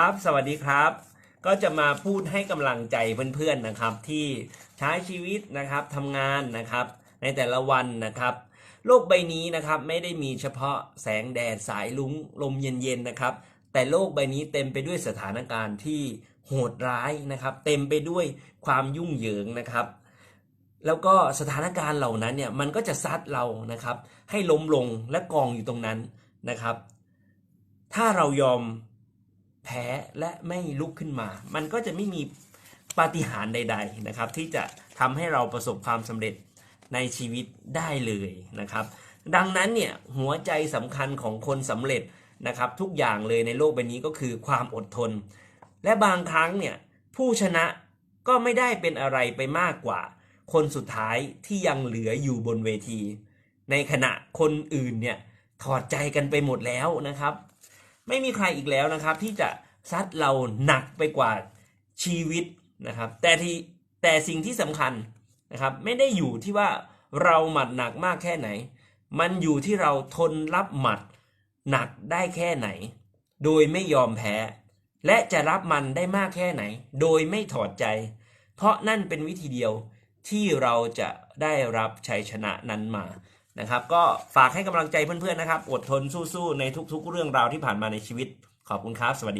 ครับ สวัสดีครับ ก็จะมาพูดให้กำลังใจเพื่อนๆนะครับ ที่ใช้ชีวิตนะครับทำงานนะครับ ในแต่ละวันนะครับโลกใบนี้นะครับไม่ได้มีเฉพาะแสงแดดสายลุ้งลมเย็นๆนะครับ แต่โลกใบนี้เต็มไปด้วยสถานการณ์ที่โหดร้ายนะครับ เต็มไปด้วยความยุ่งเหยิงนะครับ แล้วก็สถานการณ์เหล่านั้นเนี่ยมันก็จะซัดเรานะครับ ให้ล้มลงและกองอยู่ตรงนั้นนะครับ ถ้าเรายอม แพ้และไม่ลุกขึ้นมา มันก็จะไม่มีปาฏิหาริย์ใด ๆนะครับ ที่จะทำให้เราประสบความสำเร็จในชีวิตได้เลยนะครับ ดังนั้นเนี่ยหัวใจสำคัญของคนสำเร็จนะครับ ทุกอย่างเลยในโลกใบนี้ก็คือความอดทน และบางครั้งเนี่ยผู้ชนะก็ไม่ได้เป็นอะไรไปมากกว่า คนสุดท้ายที่ยังเหลืออยู่บนเวที ในขณะคนอื่นเนี่ยถอดใจกันไปหมดแล้วนะครับ ไม่มีใครอีกแล้วนะครับ ที่จะซัดเราหนักไปกว่าชีวิตนะครับ แต่ที่แต่สิ่งที่สำคัญนะครับ ไม่ได้อยู่ที่ว่าเราหมัดหนักมากแค่ไหน มันอยู่ที่เราทนรับหมัดหนักได้แค่ไหน โดยไม่ยอมแพ้ และจะรับมันได้มากแค่ไหน โดยไม่ถอดใจ เพราะนั่นเป็นวิธีเดียวที่เราจะได้รับชัยชนะนั้นมา นะครับ ก็ฝากให้กำลังใจเพื่อนๆนะครับ อดทนสู้ๆในทุกๆ เรื่องราวที่ผ่านมาในชีวิต ขอบคุณครับ สวัสดี